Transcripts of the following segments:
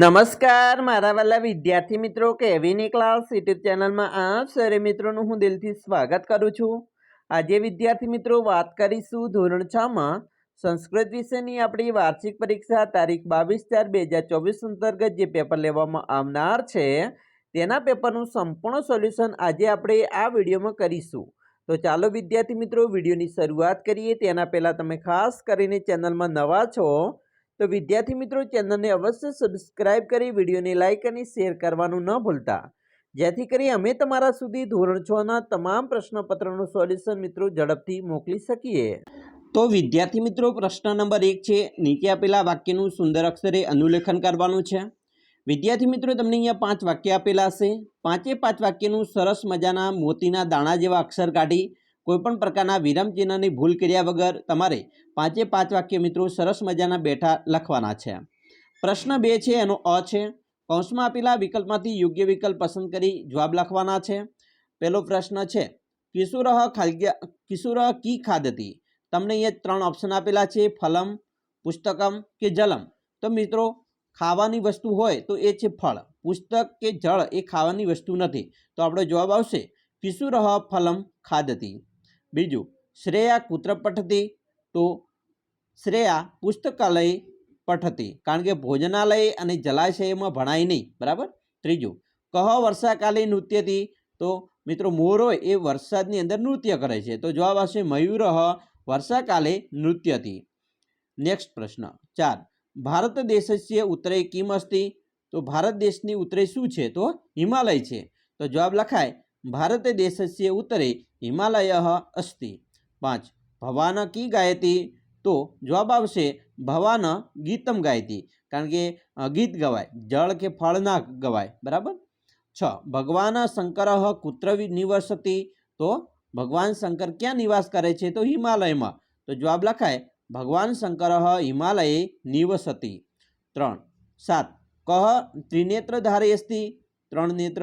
નમસ્કાર, મારા વાલા વિદ્યાર્થી મિત્રો કેવીની ક્લાસ યુટ્યુબ ચેનલમાં આપ સરે મિત્રોનું હું દિલથી સ્વાગત કરું છું. આજે વિદ્યાર્થી મિત્રો, વાત કરીશું ધોરણ છ માં સંસ્કૃત વિષયની આપણી વાર્ષિક પરીક્ષા તારીખ બાવીસ ચાર બે હજાર ચોવીસ અંતર્ગત જે પેપર લેવામાં આવનાર છે, તેના પેપરનું સંપૂર્ણ સોલ્યુશન આજે આપણે આ વિડીયોમાં કરીશું. તો ચાલો વિદ્યાર્થી મિત્રો, વિડીયોની શરૂઆત કરીએ. તેના પહેલાં તમે ખાસ કરીને ચેનલમાં નવા છો તો વિદ્યાર્થી મિત્રો ચેનલને અવશ્ય સબસ્ક્રાઇબ કરી, વિડીયોને લાઇક અને શેર કરવાનું ન ભૂલતા. જેથી કરી અમે તમારા સુધી ધોરણ છના તમામ પ્રશ્નપત્રનું સોલ્યુશન મિત્રો ઝડપથી મોકલી શકીએ. તો વિદ્યાર્થી મિત્રો, પ્રશ્ન નંબર એક છે, નીચે આપેલા વાક્યનું સુંદર અક્ષરે અનુલેખન કરવાનું છે. વિદ્યાર્થી મિત્રો, તમને અહીંયા પાંચ વાક્ય આપેલા હશે. પાંચે પાંચ વાક્યનું સરસ મજાના મોતીના દાણા જેવા અક્ષર કાઢી કોઈપણ પ્રકારના વિરામચિહ્નની ભૂલ કર્યા વગર તમારે પાંચે પાંચ વાક્ય મિત્રો સરસ મજાના બેઠા લખવાના છે. પ્રશ્ન બે છે, એનો અ છે. કૌંસમાં આપેલા વિકલ્પમાંથી યોગ્ય વિકલ્પ પસંદ કરી જવાબ લખવાના છે. પહેલો પ્રશ્ન છે, કિશોર ખાદ્ય કિશુરહ કી ખાદતી તમને અહીંયા ત્રણ ઓપ્શન આપેલા છે, ફલમ, પુસ્તકમ કે જલમ. તો મિત્રો, ખાવાની વસ્તુ હોય તો એ છે ફળ. પુસ્તક કે જળ એ ખાવાની વસ્તુ નથી. તો આપણો જવાબ આવશે કિશુરહ ફલમ ખાદતી બીજું, શ્રેયા કુત્ર પઠતી? તો શ્રેયા પુસ્તકાલય પઠતી. કારણ કે ભોજનાલય અને જલાશયમાં ભણાય નહીં. બરાબર? ત્રીજું, કહ વર્ષાકાલે નૃત્યથી તો મિત્રો મોર એ વરસાદની અંદર નૃત્ય કરે છે. તો જવાબ આવશે મયુર વર્ષાકાલે નૃત્યથી નેક્સ્ટ પ્રશ્ન, ચાર, ભારત દેશસ્ય ઉત્તરે કિમ અસ્તિ? તો ભારત દેશની ઉત્તરે શું છે? તો હિમાલય છે. તો જવાબ લખાય, ભારત દેશસ્ય ઉત્તરે હિમાલય અસ્તિ. પાંચ, ભવાન કી ગાયતી? તો જવાબ આવશે, ભવાન ગીતમ ગાયતી. કારણ કે ગીત ગવાય. જળ કે ફળ ગવાય. બરાબર? છ, ભગવાન શંકર કુત્ર નિવસતી. તો ભગવાન શંકર ક્યાં નિવાસ કરે છે? તો હિમાલયમાં. તો જવાબ લખાય, ભગવાન શંકર હિમાલયે નિવસતિ. ત્રણ, સાત કહ ત્રિનેત્રધારી અસ્તિ? ત્રણ નેત્ર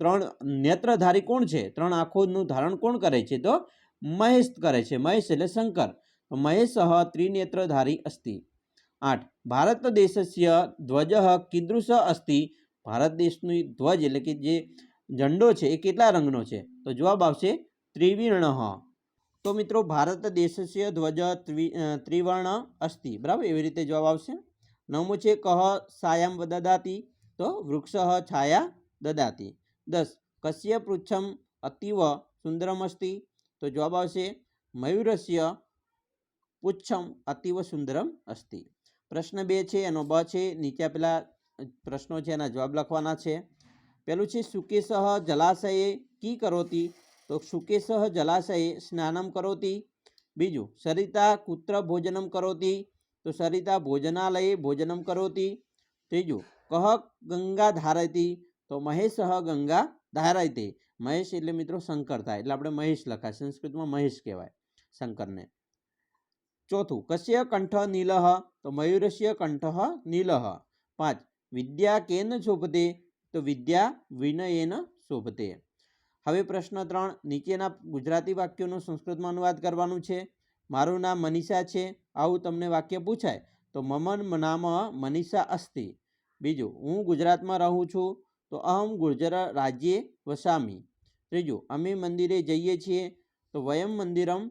ત્રણ નેત્રધારી કોણ છે? ત્રણ આંખોનું ધારણ કોણ કરે છે? તો મહેશ કરે છે. મહેશ એટલે શંકર. મહેશ ત્રિનેત્રધારી અસ્તિ. આઠ, ભારત દેશસ્ય ધ્વજ કીદૃશ અસ્તિ. ભારત દેશની ધ્વજ એટલે કે જે ઝંડો છે એ કેટલા રંગનો છે? તો જવાબ આવશે ત્રિવિર્ણ તો મિત્રો, ભારત દેશસ્ય ધ્વજ ત્રિ ત્રિવર્ણ અસ્તિ. બરાબર? એવી રીતે જવાબ આવશે. નવમું છે કહ સાયામ દદાતી તો વૃક્ષ છાયા દદાતી દસ કસ્ય પૃચ્છમ અતિવ સુંદરમસ્તિ તો જવાબ આવશે મયુરસ્ય પુચ્છમ અતિવ સુંદરમ અસ્તિ પ્રશ્ન બે છે એનો બ છે નીચે આપેલા પ્રશ્નો છે એના જવાબ લખવાના છે પહેલું છે સુકેશ જલાશયે કી કરોતી તો સુકેશ જલાશયે સ્નાનમ કરોતી બીજું સરિતા કુત્ર ભોજનમ કરોતી તો સરિતા ભોજનાલયે ભોજનમ કરોતી ત્રીજું કહ ગંગા ધારયતી તો મહેશ ગંગા ધારયતે મહેશ એટલે મિત્રો શંકર થાય. એટલે આપણે મહેશ લખાય. સંસ્કૃતમાં મહેશ કહેવાય શંકરને. ચોથું, કશ્ય કંઠ નીલહ? તો મયુરસ્ય કંઠ નીલહ. પાંચ, વિદ્યા કેન શોભતે? તો વિદ્યા વિનયેન શોભતે. હવે પ્રશ્ન ત્રણ, નીચેના ગુજરાતી વાક્યોનો સંસ્કૃતમાં અનુવાદ કરવાનું છે. મારું નામ મનીષા છે. આવું તમને વાક્ય પૂછાય તો મમન નામ મનીષા અસ્તિ. બીજું, હું ગુજરાતમાં રહું છું. તો અહમ ગુર્જર રાજ્યે વસામી. ત્રીજું, અમે મંદિરે જઈએ છીએ તો વયમ મંદિરમ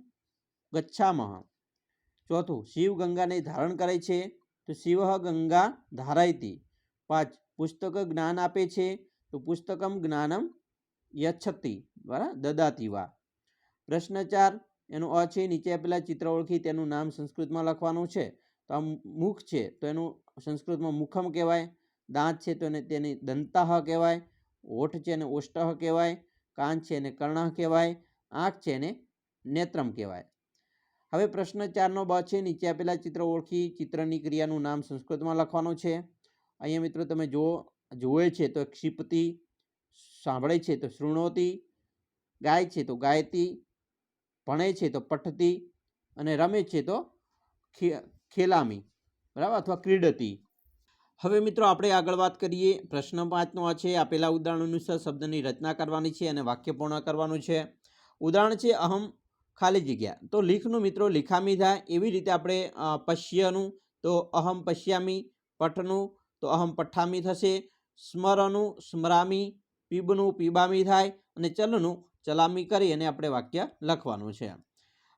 ગચ્છામહ. ચોથું, શિવ ગંગાને ધારણ કરે છે તો શિવ ગંગા ધારાયતી. પાંચ, પુસ્તક જ્ઞાન આપે છે તો પુસ્તકમ જ્ઞાનમ યચ્છતિ બરાબર દદાતી વા. પ્રશ્ન ચાર, એનો અ છે, નીચે આપેલા ચિત્ર ઓળખી તેનું નામ સંસ્કૃતમાં લખવાનું છે. તો આ મુખ છે, તો એનું સંસ્કૃતમાં મુખમ કહેવાય. દાંત છે તો તેને દંતાહ કહેવાય હોઠ છે એને ઓષ્ટહ કહેવાય, કાન છે એને કર્ણ કહેવાય, આંખ છે એને નેત્રમ કહેવાય. હવે પ્રશ્ન ચારનો બ છે, નીચે આપેલા ચિત્ર ઓળખી ચિત્રની ક્રિયાનું નામ સંસ્કૃતમાં લખવાનું છે. અહીંયા મિત્રો તમે જુઓ, જુએ છે તો ક્ષિપતિ, સાંભળે છે તો શૃણોતી, ગાય છે તો ગાયતી, ભણે છે તો પઠતી અને રમે છે તો ખેલામી બરાબર? અથવા ક્રીડતી. હવે મિત્રો આપણે આગળ વાત કરીએ. પ્રશ્ન પાંચનો આ છે, આપેલા ઉદાહરણ અનુસાર શબ્દની રચના કરવાની છે અને વાક્ય પૂર્ણ કરવાનું છે. ઉદાહરણ છે, અહમ ખાલી જગ્યા. તો લીખનું મિત્રો લીખામી થાય. એવી રીતે આપણે પશ્યનું, તો અહમ પશ્યામી. પઠનું, તો અહમ પઠ્ઠામી થશે. સ્મરનું, સ્મરામી. પીબનું, પીબામી થાય. અને ચલનું, ચલામી કરી અને આપણે વાક્ય લખવાનું છે.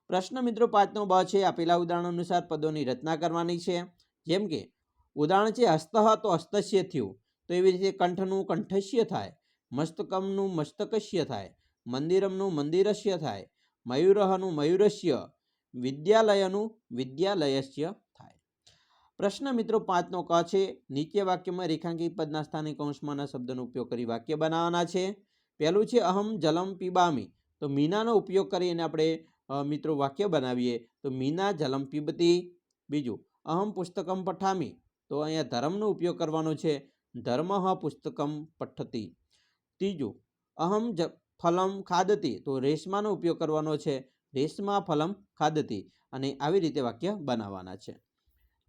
પ્રશ્ન મિત્રો પાંચનો બ છે, આપેલા ઉદાહરણ અનુસાર પદોની રચના કરવાની છે. જેમ કે ઉદાહરણ છે, હસ્તઃ તો હસ્તસ્ય થયું. તો એવી રીતે કંઠનું કંઠસ્ય થાય, મસ્તકમનું મસ્તકસ્ય થાય, મંદિરમનું મંદિરસ્ય થાય, મયુરહનું મયુરસ્ય, વિદ્યાલયનું વિદ્યાલયસ્ય થાય. પ્રશ્ન મિત્રો પાંચનો ક છે, નીચે વાક્યમાં રેખાંકિત પદના સ્થાને કૌંસમાંના શબ્દનો ઉપયોગ કરી વાક્ય બનાવવાના છે. પહેલું છે, અહમ જલમ પીબામી. તો મીનાનો ઉપયોગ કરીને આપણે મિત્રો વાક્ય બનાવીએ. તો મીના જલમ પીબતી. બીજું, અહમ પુસ્તકમ પઠામી. તો અહીંયા ધર્મનો ઉપયોગ કરવાનો છે. ધર્મ પુસ્તકમ પઠ્ઠતી. ત્રીજું, અહમ જ ફલમ ખાદતી. તો રેશમાનો ઉપયોગ કરવાનો છે. રેશમા ફલમ ખાદતી. અને આવી રીતે વાક્ય બનાવવાના છે.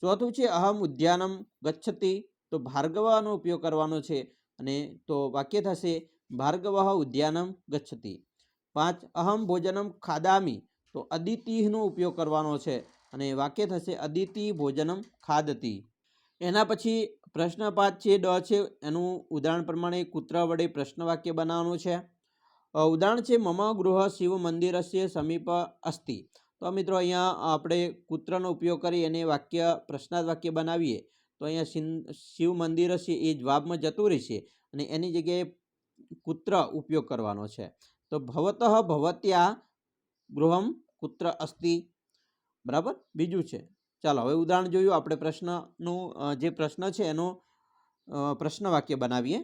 ચોથું છે, અહમ ઉદ્યાનમ ગચ્છતી. તો ભાર્ગવાનો ઉપયોગ કરવાનો છે. અને તો વાક્ય થશે, ભાર્ગવ ઉદ્યાનમ ગચ્છતી. પાંચ, અહમ ભોજનમ ખાદામી. તો અદિતિહનો ઉપયોગ કરવાનો છે. અને વાક્ય થશે, અદિતિ ભોજનમ ખાદતી. એના પછી પ્રશ્ન પાંચ છે, ડ છે, એનું ઉદાહરણ પ્રમાણે કૂતરા વડે પ્રશ્ન વાક્ય બનાવવાનું છે. ઉદાહરણ છે, મમ ગૃહ શિવ મંદિરસ્ય સમીપ અસ્તિ. તો મિત્રો અહીંયા આપણે કૂતરાનો ઉપયોગ કરી અને વાક્ય પ્રશ્નાર્થ વાક્ય બનાવીએ. તો અહીંયા શિવ મંદિર છે એ જવાબમાં જતું રહેશે અને એની જગ્યાએ કૂત્ર ઉપયોગ કરવાનો છે. તો ભવતઃ ભવત્યા ગૃહમ કૂત્ર અસ્તિ. બરાબર? બીજું છે. ચાલો, હવે ઉદાહરણ જોયું, આપણે પ્રશ્નનું જે પ્રશ્ન છે એનો પ્રશ્નવાક્ય પ્રશ્ન વાક્ય બનાવીએ.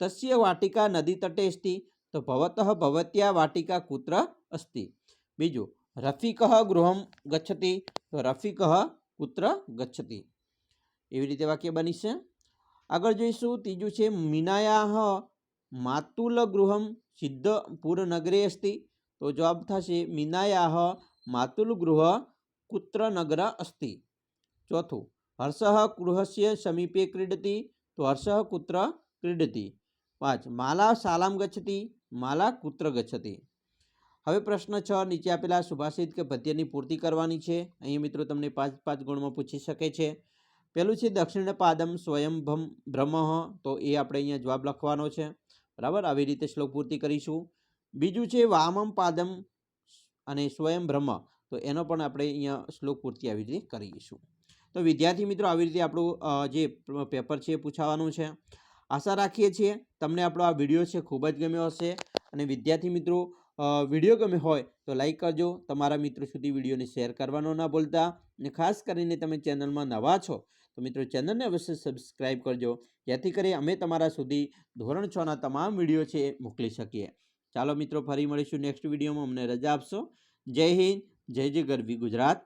તસ્ય વાટિકા નદી તટે અસ્તિ તો ભવતઃ ભવત્યા વાટિકા કુત્ર અસ્તિ. બીજું, રફિકઃ ગૃહમ ગચ્છતિ, તો રફિકઃ કુત્ર ગચ્છતિ. એવી રીતે વાક્ય બનીશે આગળ જોઈશું, ત્રીજું છે મીનાયા માતુલ ગૃહમ સિદ્ધપુર નગરે અસ્તિ તો જવાબ થશે મીનાયા માતુલ ગૃહ કુત્ર નગર અસ્તિ ચોથું હર્ષઃ ગૃહસ્ય સમીપે ક્રીડતિ તો હર્ષ કુત્ર ક્રીડતિ પાંચ માલા શાલામ ગચ્છતી માલા કુત્ર ગચ્છતી હવે પ્રશ્ન છ, નીચે આપેલા સુભાષિત કે પદ્યની પૂર્તિ કરવાની છે? અહીં મિત્રો તમને પાંચ પાંચ ગુણમાં પૂછી શકે છે. પહેલું છે, દક્ષિણ પાદમ સ્વયં ભમ બ્રહ્મ, તો એ આપણે અહીંયા જવાબ લખવાનો છે. બરાબર? આવી રીતે શ્લોક પૂર્તિ કરીશું. બીજું છે, વામમ પાદમ અને સ્વયં બ્રહ્મ તો એનો પણ આપણે અહીંયા શ્લોક પૂર્તિ આવી રીતે કરીશું. તો વિદ્યાર્થી મિત્રો, આવી રીતે આપણું જે પેપર છે એ પૂછાવાનું છે. આશા રાખીએ છીએ તમને આપણો આ વીડિયો છે ખૂબ જ ગમ્યો હશે. અને વિદ્યાર્થી મિત્રો વીડિયો ગમે હોય તો લાઈક કરજો. તમારા મિત્રો સુધી વિડીયોને શેર કરવાનો ના ભૂલતા. અને ખાસ કરીને તમે ચેનલમાં નવા છો તો મિત્રો ચેનલને અવશ્ય સબસ્ક્રાઈબ કરજો. જેથી કરી અમે તમારા સુધી ધોરણ છના તમામ વીડિયો છે એ મોકલી શકીએ. ચાલો મિત્રો, ફરી મળીશું નેક્સ્ટ વિડીયોમાં. અમને રજા આપશો. જય હિન્દ. જય જય ગરવી ગુજરાત.